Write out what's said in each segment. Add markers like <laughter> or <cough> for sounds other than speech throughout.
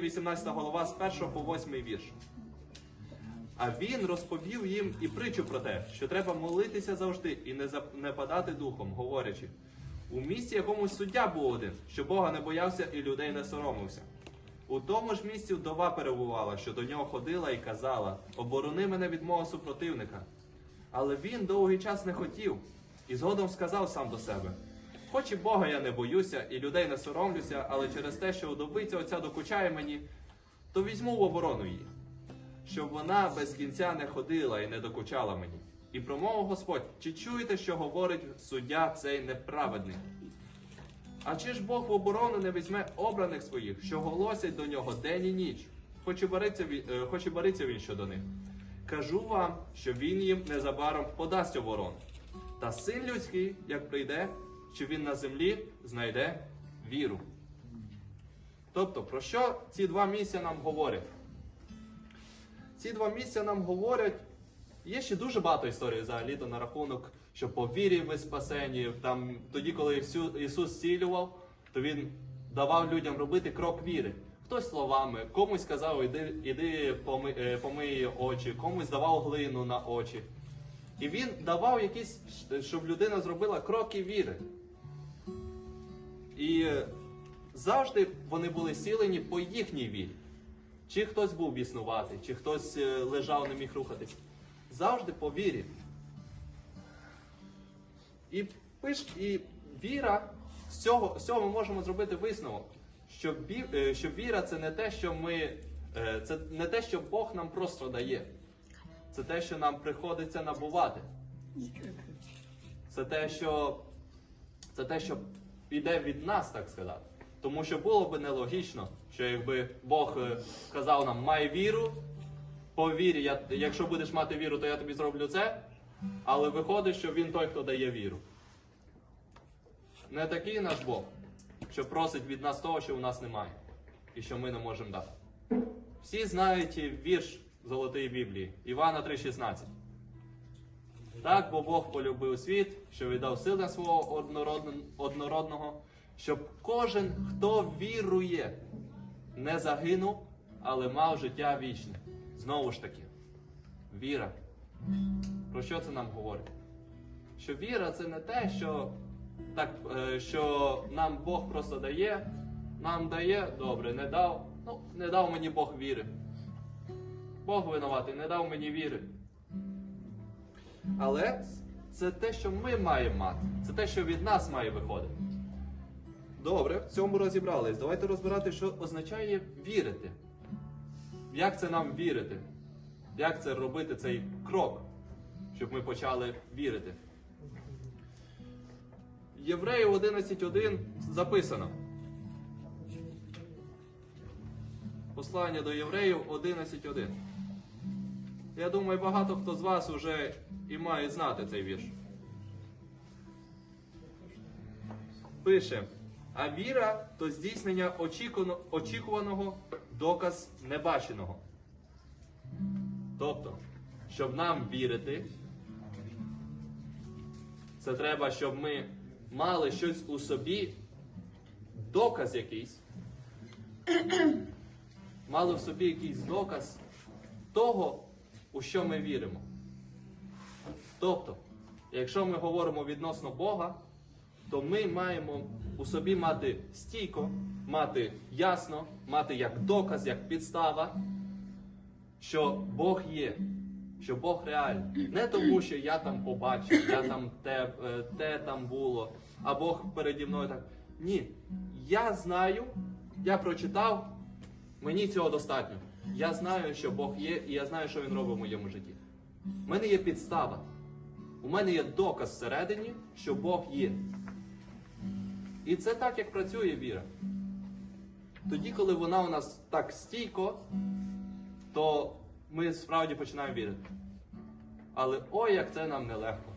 18 голова з 1 по 8 вірш. А він розповів їм і притчу про те, що треба молитися завжди і не, зап- не падати духом, говорячи. У місті якомусь суддя був один, що Бога не боявся і людей не соромився. У тому ж місці вдова перебувала, що до нього ходила і казала: Оборони мене від мого супротивника. Але він довгий час не хотів, і згодом сказав сам до себе: Хоч і Бога я не боюся, і людей не соромлюся, але через те, що удовиця оця докучає мені, то візьму в оборону її, щоб вона без кінця не ходила і не докучала мені. І промовив Господь, чи чуєте, що говорить суддя цей неправедний? А чи ж Бог в оборону не візьме обраних своїх, що голосять до нього день і ніч, хоч і бореться він, е, хоч і бореться він щодо них? Кажу вам, що він їм незабаром подасть оборону. Та син людський, як прийде, чи він на землі знайде віру. Тобто, про що ці два місця нам говорять? Ці два місця нам говорять. Є ще дуже багато історій взагалі-то на рахунок, що по вірі ми спасені. Там, тоді, коли Ісус зцілював, то Він давав людям робити крок віри. Хтось словами, комусь казав, іди, іди поми, е, помий очі, комусь давав глину на очі. І він давав якісь, щоб людина зробила кроки віри. І е, завжди вони були сілені по їхній вірі. Чи хтось був біснуватий, чи хтось е, лежав, не міг рухатись. Завжди по вірі. І пиш, і віра, з цього, з цього ми можемо зробити висновок, що, бі, е, що віра це не те, що ми. Це не те, що Бог нам просто дає. Це те, що нам приходиться набувати. Це те, що це те, що йде від нас, так сказати. Тому що було б нелогічно, що якби Бог е, казав нам май віру, повірі. я, якщо будеш мати віру, то я тобі зроблю це. Але виходить, що він той, хто дає віру. Не такий наш Бог, що просить від нас того, що у нас немає, і що ми не можемо дати. Всі знають вірш Золотої Біблії Івана 3,16. Так, бо Бог полюбив світ, що віддав сина свого однородного, щоб кожен, хто вірує, не загинув, але мав життя вічне. Знову ж таки, віра. Про що це нам говорить? Що віра це не те, що, так, е, що нам Бог просто дає, нам дає, добре, не дав. Ну, не дав мені Бог віри. Бог винуватий, не дав мені віри. Але це те, що ми маємо мати. Це те, що від нас має виходити. Добре, в цьому розібрались. Давайте розбирати, що означає вірити. Як це нам вірити? Як це робити цей крок, щоб ми почали вірити? Євреїв 11.1 записано. Послання до євреїв 11.1. Я думаю, багато хто з вас вже і має знати цей вірш. Пише: а віра то здійснення очікуваного доказ небаченого. Тобто, щоб нам вірити, це треба, щоб ми мали щось у собі, доказ якийсь, мали в собі якийсь доказ того, у що ми віримо. Тобто, якщо ми говоримо відносно Бога, то ми маємо у собі мати стійко, мати ясно, мати як доказ, як підстава, що Бог є, що Бог реальний. Не тому, що я там побачив, я там те, е, те там було, а Бог переді мною так. Ні. Я знаю, я прочитав, мені цього достатньо. Я знаю, що Бог є, і я знаю, що Він робить в моєму житті. У мене є підстава. У мене є доказ всередині, що Бог є. І це так, як працює віра. Тоді, коли вона у нас так стійко, то ми справді починаємо вірити. Але ой, як це нам нелегко.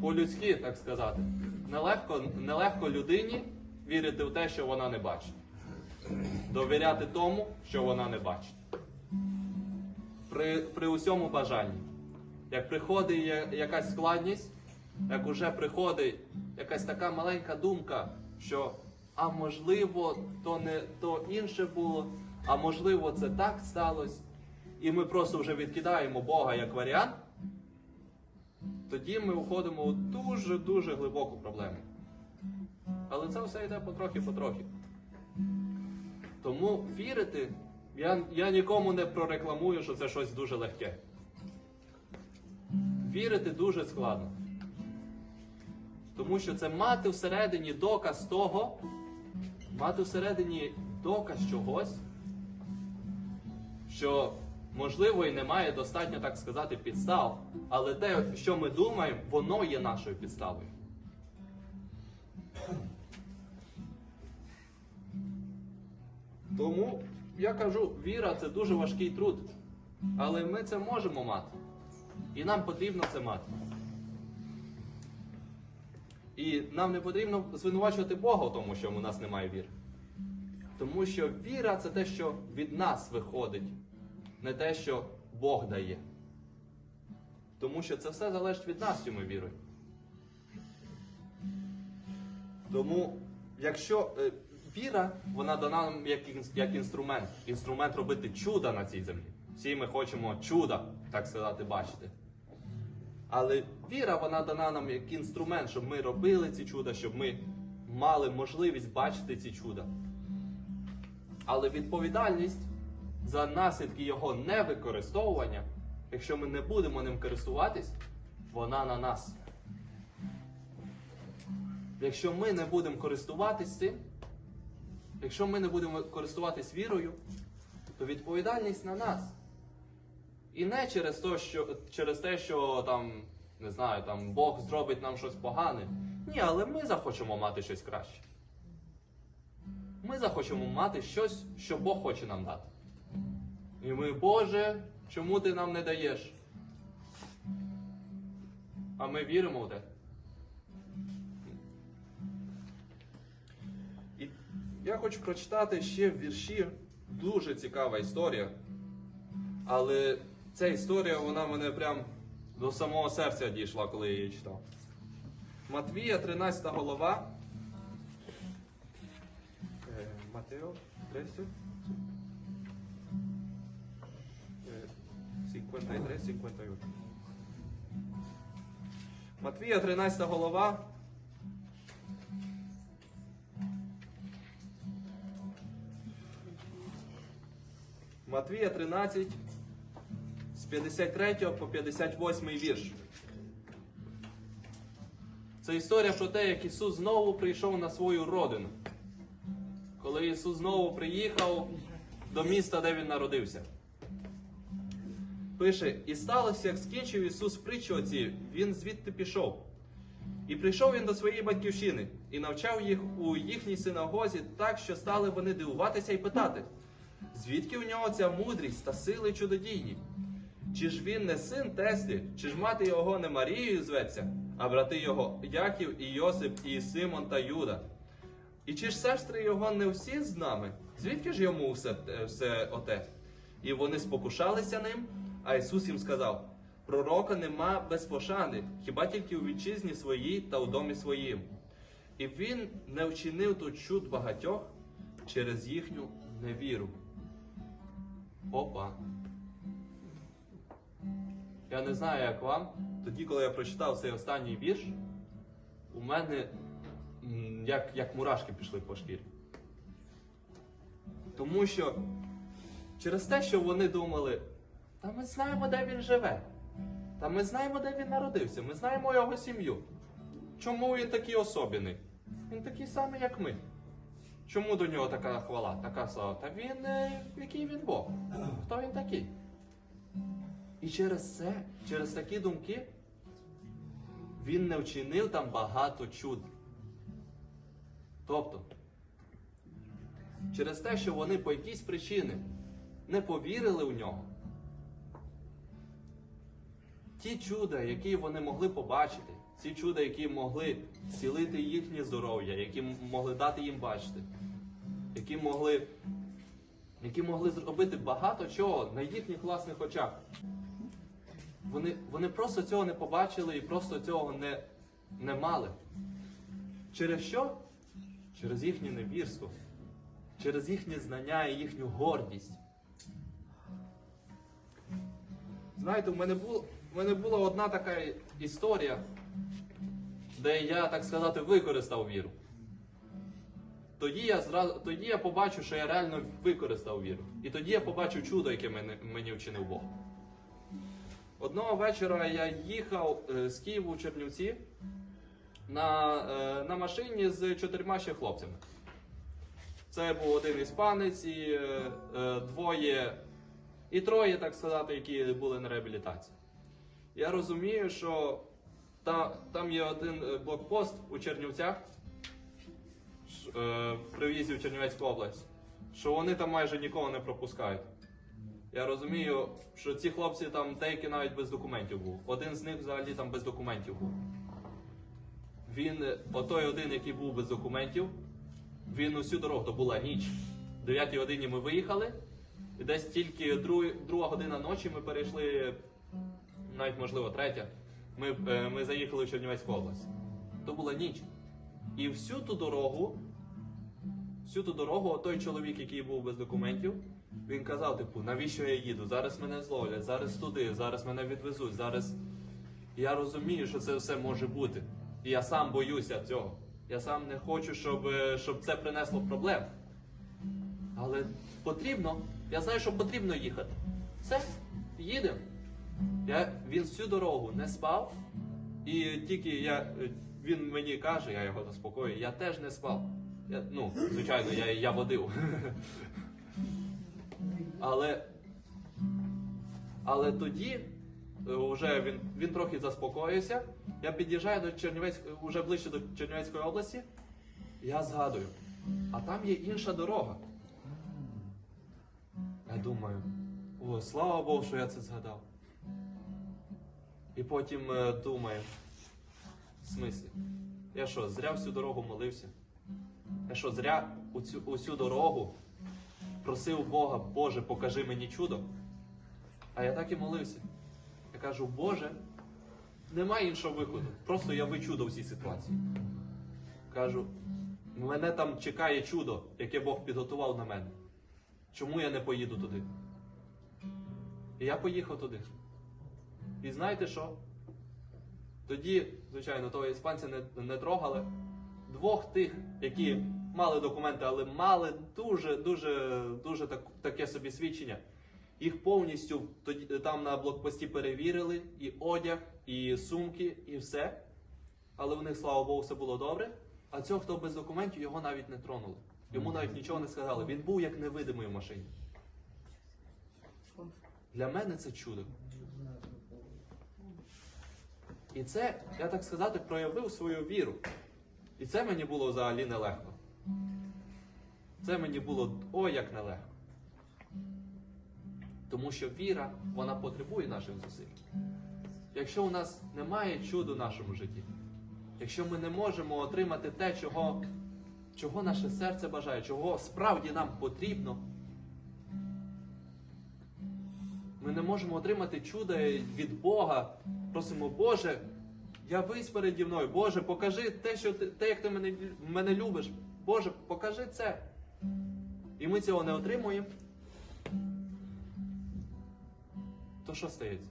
По-людськи, так сказати, нелегко, нелегко людині вірити в те, що вона не бачить. Довіряти тому, що вона не бачить. При, при усьому бажанні. Як приходить якась складність, як уже приходить якась така маленька думка, що а можливо, то не то інше було, а можливо, це так сталося, і ми просто вже відкидаємо Бога як варіант, тоді ми уходимо у дуже-дуже глибоку проблему. Але це все йде потрохи-потрохи. Тому вірити, я, я нікому не прорекламую, що це щось дуже легке. Вірити дуже складно. Тому що це мати всередині доказ того, мати всередині доказ чогось, що, можливо, і немає достатньо, так сказати, підстав, але те, що ми думаємо, воно є нашою підставою. Тому я кажу, віра це дуже важкий труд. Але ми це можемо мати. І нам потрібно це мати. І нам не потрібно звинувачувати Бога в тому, що у нас немає віри. Тому що віра це те, що від нас виходить, не те, що Бог дає. Тому що це все залежить від нас, чи ми віруємо. Тому, якщо е, віра, вона дана нам як, як інструмент, інструмент робити чуда на цій землі. Всі ми хочемо чуда, так сказати, бачити. Але віра, вона дана нам як інструмент, щоб ми робили ці чуда, щоб ми мали можливість бачити ці чуда. Але відповідальність за наслідки його невикористовування, якщо ми не будемо ним користуватись, вона на нас. Якщо ми не будемо користуватись цим, якщо ми не будемо користуватись вірою, то відповідальність на нас. І не через те, що, через те, що там, не знаю, там Бог зробить нам щось погане. Ні, але ми захочемо мати щось краще. Ми захочемо мати щось, що Бог хоче нам дати. І ми, Боже, чому ти нам не даєш? А ми віримо в те. Я хочу прочитати ще в вірші дуже цікава історія. Але ця історія, вона мене прям до самого серця дійшла, коли я її читав. Матвія, 13 голова. Е, Матео, 13. Е, 53, 51. Матвія, 13 голова. Матвія 13, з 53 по 58 вірш. Це історія про те, як Ісус знову прийшов на свою родину. Коли Ісус знову приїхав до міста, де Він народився. Пише: І сталося, як скінчив Ісус притчу оці, Він звідти пішов. І прийшов він до своєї батьківщини і навчав їх у їхній синагозі так, що стали вони дивуватися і питати, звідки у нього ця мудрість та сили чудодійні? Чи ж він не син Теслі, чи ж мати його не Марією зветься, а брати його Яків і Йосип, і Симон та Юда? І чи ж сестри його не всі з нами? Звідки ж йому все, е, все оте? І вони спокушалися ним, а Ісус їм сказав: Пророка нема без пошани, хіба тільки у вітчизні своїй та у домі своїм. І він не вчинив тут чуд багатьох через їхню невіру. Опа. Я не знаю, як вам. Тоді, коли я прочитав цей останній вірш, у мене як, як мурашки пішли по шкірі. Тому що через те, що вони думали, та ми знаємо, де він живе. Та ми знаємо, де він народився, ми знаємо його сім'ю. Чому він такий особений? Він такий самий, як ми. Чому до нього така хвала, така слава? Та він, е, який він Бог? Хто він такий? І через це, через такі думки, він не вчинив там багато чуд. Тобто, через те, що вони по якійсь причини не повірили у нього, ті чуда, які вони могли побачити, ці чуда, які могли зцілити їхнє здоров'я, які могли дати їм бачити, які могли, які могли зробити багато чого на їхніх власних очах. Вони, вони просто цього не побачили і просто цього не, не мали. Через що? через їхнє невірство, через їхнє знання і їхню гордість. Знаєте, у мене, було, у мене була одна така історія, де я, так сказати, використав віру. Тоді я зразу, тоді я побачив, що я реально використав віру. І тоді я побачив чудо, яке мені, мені вчинив Бог. Одного вечора я їхав е, з Києва у Чернівці на, е, на машині з чотирма ще хлопцями. Це був один іспанець і е, двоє, і троє, так сказати, які були на реабілітації. Я розумію, що та, там є один е, блокпост у Чернівцях е, при в'їзді в Чернівецьку область, що вони там майже нікого не пропускають. Я розумію, що ці хлопці там деякі навіть без документів був. Один з них взагалі там без документів був. Він, е, отой один, який був без документів, він усю дорогу, то була ніч. В 9 годині ми виїхали, і десь тільки друг, друга година ночі ми перейшли, навіть можливо, третя. Ми, е, ми заїхали в Чернівецьку область. То була ніч. І всю ту дорогу, всю ту дорогу, той чоловік, який був без документів, він казав, типу, навіщо я їду? Зараз мене зловлять, зараз туди, зараз мене відвезуть, зараз. Я розумію, що це все може бути. І я сам боюся цього. Я сам не хочу, щоб, е, щоб це принесло проблем. Але потрібно. Я знаю, що потрібно їхати. Все, їдемо. Я, він всю дорогу не спав, і тільки я, е, він мені каже, я його заспокоюю, я теж не спав. Я, ну, звичайно, я, я водив. <laughs> Але, але тоді е, вже він, він трохи заспокоївся. Я під'їжджаю до Чернівець, вже ближче до Чернівецької області. Я згадую, а там є інша дорога. Я думаю, о, слава Богу, що я це згадав. І потім е, думаю, в смислі, я що, зря всю дорогу молився? Я що, зря усю, усю дорогу просив Бога, Боже, покажи мені чудо. А я так і молився. Я кажу, Боже, немає іншого виходу. Просто яви чудо в цій ситуації. Кажу, мене там чекає чудо, яке Бог підготував на мене. Чому я не поїду туди? І я поїхав туди. І знаєте що? Тоді, звичайно, того іспанця не, не трогали. Двох тих, які мали документи, але мали дуже, дуже, дуже так, таке собі свідчення. Їх повністю тоді там на блокпості перевірили, і одяг, і сумки, і все. Але в них, слава Богу, все було добре. А цього, хто без документів, його навіть не тронули. Йому навіть нічого не сказали. Він був як невидимий в машині. Для мене це чудо. І це, я так сказати, проявив свою віру. І це мені було взагалі нелегко. Це мені було ой як нелегко. Тому що віра, вона потребує наших зусиль. Якщо у нас немає чуду в нашому житті, якщо ми не можемо отримати те, чого, чого наше серце бажає, чого справді нам потрібно, не можемо отримати чудо від Бога. Просимо, Боже, явись переді мною. Боже, покажи те, що ти, те, як ти мене, мене любиш. Боже, покажи це. І ми цього не отримуємо. То що стається?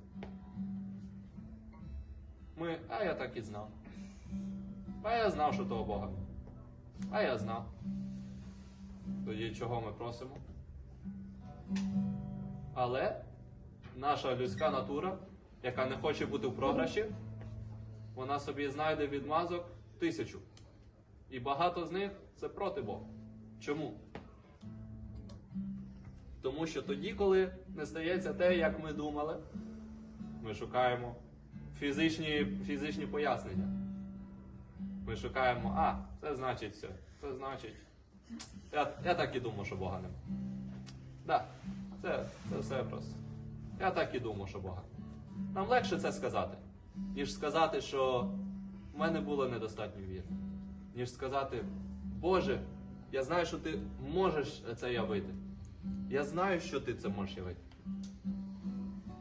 Ми, а я так і знав. А я знав, що того Бога. А я знав. Тоді чого ми просимо? Але наша людська натура, яка не хоче бути в програші, вона собі знайде відмазок тисячу. І багато з них це проти Бога. Чому? Тому що тоді, коли не стається те, як ми думали, ми шукаємо фізичні, фізичні пояснення. Ми шукаємо, а, це значить все. Це значить. Я, я так і думав, що Бога нема. Так, це, це все просто. Я так і думав, що Бога. Нам легше це сказати, ніж сказати, що в мене було недостатньо віри. Ніж сказати, Боже, я знаю, що ти можеш це явити. Я знаю, що ти це можеш явити.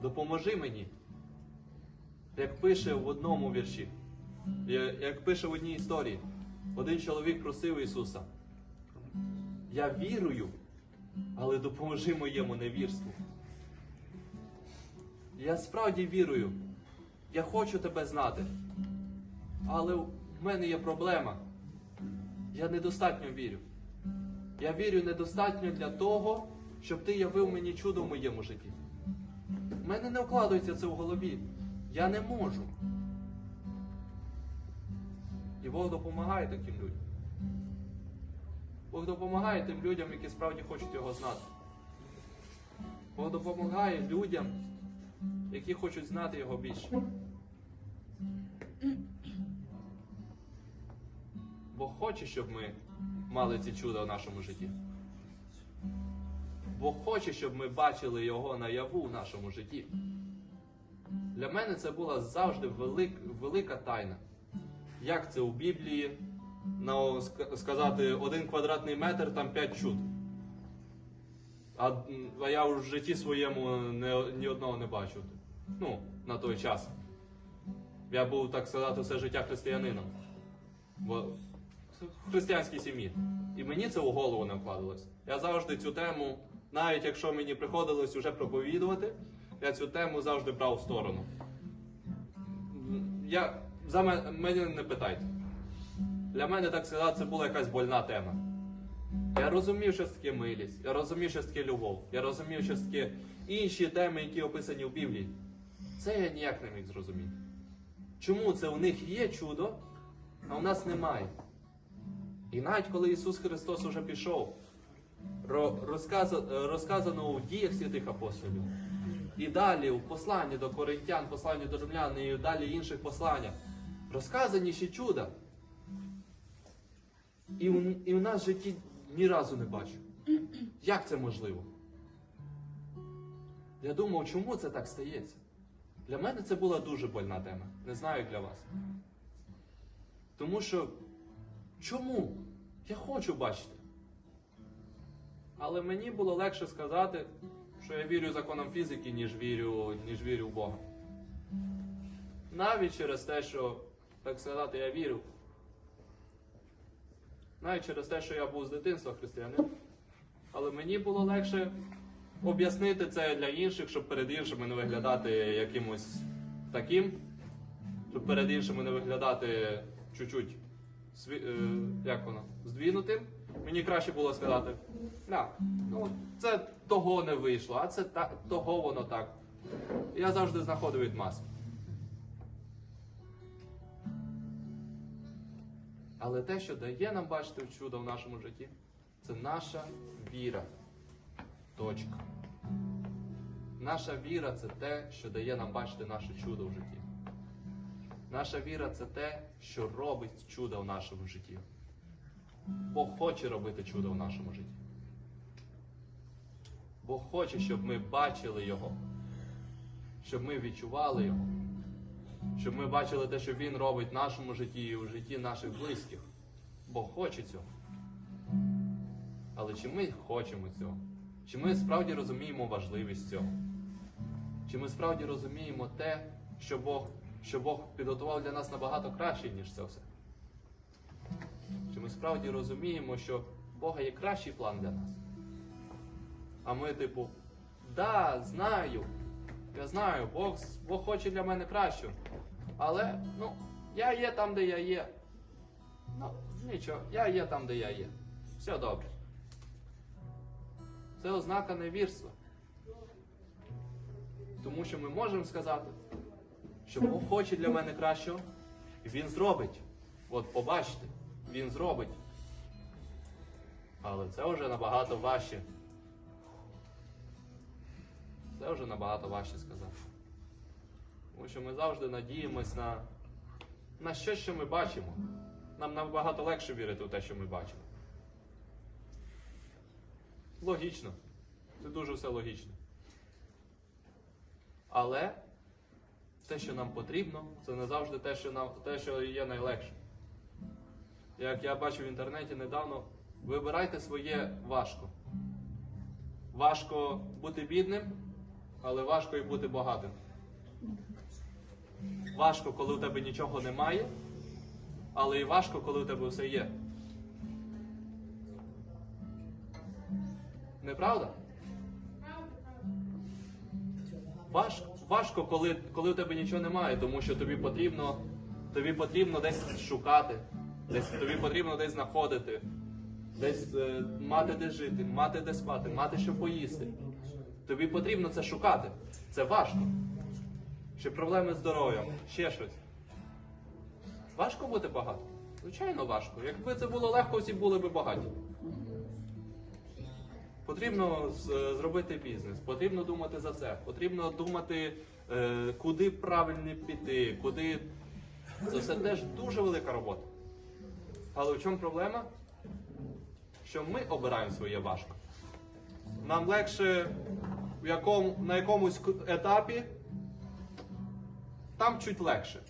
Допоможи мені. Як пише в одному вірші, як пише в одній історії, один чоловік просив Ісуса, Я вірую, але допоможи моєму невірству. Я справді вірую. Я хочу тебе знати. Але в мене є проблема. Я недостатньо вірю. Я вірю недостатньо для того, щоб ти явив мені чудо в моєму житті. У мене не вкладається це в голові. Я не можу. І Бог допомагає таким людям. Бог допомагає тим людям, які справді хочуть його знати. Бог допомагає людям, які хочуть знати його більше. Бог хоче, щоб ми мали ці чуда в нашому житті. Бог хоче, щоб ми бачили його наяву в нашому житті. Для мене це була завжди велик, велика тайна. Як це у Біблії на, сказати один квадратний метр, там п'ять чуд. А, а я в житті своєму не, ні одного не бачив. Ну, на той час. Я був, так сказати, все життя християнином. Бо в християнській сім'ї. І мені це у голову не вкладалось. Я завжди цю тему, навіть якщо мені приходилось уже проповідувати, я цю тему завжди брав в сторону. Я, за мене, мене не питайте. Для мене, так сказати, це була якась больна тема. Я розумів, що це таке милість, я розумів, що це таке любов, я розумів, що це таке інші теми, які описані в Біблії. Це я ніяк не міг зрозуміти. Чому це у них є чудо, а у нас немає? І навіть коли Ісус Христос уже пішов, ро- розказа- розказано у діях святих апостолів, і далі у посланні до коринтян, посланні до римлян, і далі інших посланнях, розказані ще чуда. І у, і у нас в житті ні разу не бачу. Як це можливо? Я думав, чому це так стається? Для мене це була дуже больна тема. Не знаю, як для вас. Тому що чому? Я хочу бачити. Але мені було легше сказати, що я вірю законам фізики, ніж вірю, ніж вірю в Бога. Навіть через те, що, так сказати, я вірю. Навіть через те, що я був з дитинства християнин. Але мені було легше об'яснити це для інших, щоб перед іншими не виглядати якимось таким, щоб перед іншими не виглядати чуть-чуть сві- е, як воно, здвінутим. Мені краще було сказати, «Ля, ну це того не вийшло, а це та, того воно так. Я завжди знаходив відмазки. Але те, що дає нам бачити чудо в нашому житті, це наша віра. Точка. Наша віра це те, що дає нам бачити наше чудо в житті. Наша віра це те, що робить чудо в нашому житті. Бог хоче робити чудо в нашому житті. Бог хоче, щоб ми бачили Його, щоб ми відчували Його, щоб ми бачили те, що Він робить в нашому житті і у житті наших близьких. Бог хоче цього. Але чи ми хочемо цього? Чи ми справді розуміємо важливість цього? Чи ми справді розуміємо те, що Бог, що Бог підготував для нас набагато краще, ніж це все? Чи ми справді розуміємо, що в Бога є кращий план для нас? А ми, типу, да, знаю, я знаю, Бог, Бог хоче для мене кращого. Але, ну, я є там, де я є. Ну, нічого, я є там, де я є. Все добре. Це ознака невірства. Тому що ми можемо сказати, що Бог хоче для мене кращого, і Він зробить. От побачите, Він зробить. Але це вже набагато важче. Це вже набагато важче сказати. Тому що ми завжди надіємось на, на щось, що ми бачимо. Нам набагато легше вірити в те, що ми бачимо. Логічно. Це дуже все логічно. Але те, що нам потрібно, це не завжди те, що нам те, що є найлегше. Як я бачив в інтернеті недавно, вибирайте своє важко. Важко бути бідним, але важко і бути багатим. Важко, коли у тебе нічого немає, але і важко, коли у тебе все є. Неправда? Важко, важко коли, коли у тебе нічого немає, тому що тобі потрібно, тобі потрібно десь шукати, десь, тобі потрібно десь знаходити, десь е, мати де жити, мати де спати, мати що поїсти. Тобі потрібно це шукати. Це важко. Чи проблеми з здоров'ям, ще щось. Важко бути багатим? Звичайно, важко. Якби це було легко, всі були б багаті. Потрібно зробити бізнес, потрібно думати за це, потрібно думати, е, куди правильно піти, куди. Це все теж дуже велика робота. Але в чому проблема? Що ми обираємо своє важко. Нам легше в якому, на якомусь етапі, там чуть легше.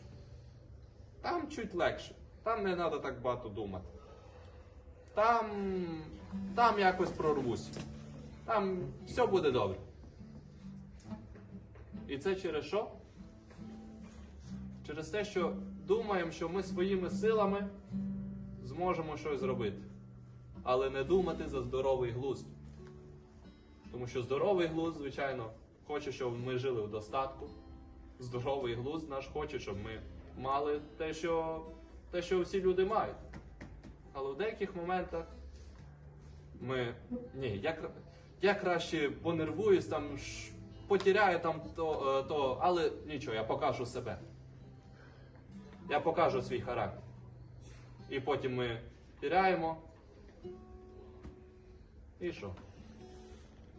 Там чуть легше. Там не треба так багато думати. Там, там якось прорвусь. Там все буде добре. І це через що? Через те, що думаємо, що ми своїми силами зможемо щось зробити. Але не думати за здоровий глузд. Тому що здоровий глузд, звичайно, хоче, щоб ми жили в достатку. Здоровий глузд наш хоче, щоб ми мали те, що, те, що всі люди мають. Але в деяких моментах ми. Ні, я, я краще понервуюсь, там ш- потіряю там то, е, то, але нічого, я покажу себе. Я покажу свій характер. І потім ми тіряємо. І що?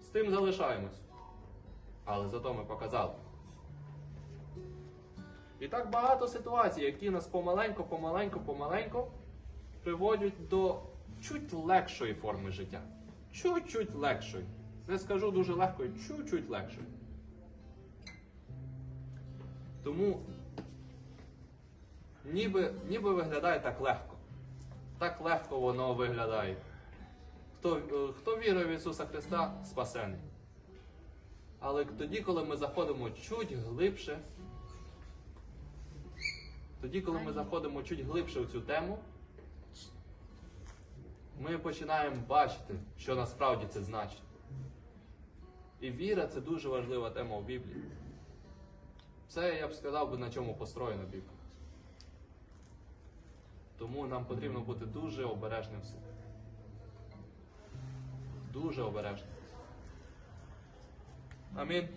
З тим залишаємось. Але зато ми показали. І так багато ситуацій, які нас помаленько, помаленько, помаленько приводять до чуть легшої форми життя. Чуть-чуть легшої. Не скажу дуже легкої, чуть-чуть легшої. Тому ніби, ніби виглядає так легко. Так легко воно виглядає. Хто, е, хто вірує в Ісуса Христа, спасений. Але тоді, коли ми заходимо чуть глибше, тоді, коли ми заходимо чуть глибше в цю тему, ми починаємо бачити, що насправді це значить. І віра це дуже важлива тема в Біблії. Це, я б сказав, би, на чому построєна Біблія. Тому нам потрібно бути дуже обережним всім. Дуже обережним. Амінь.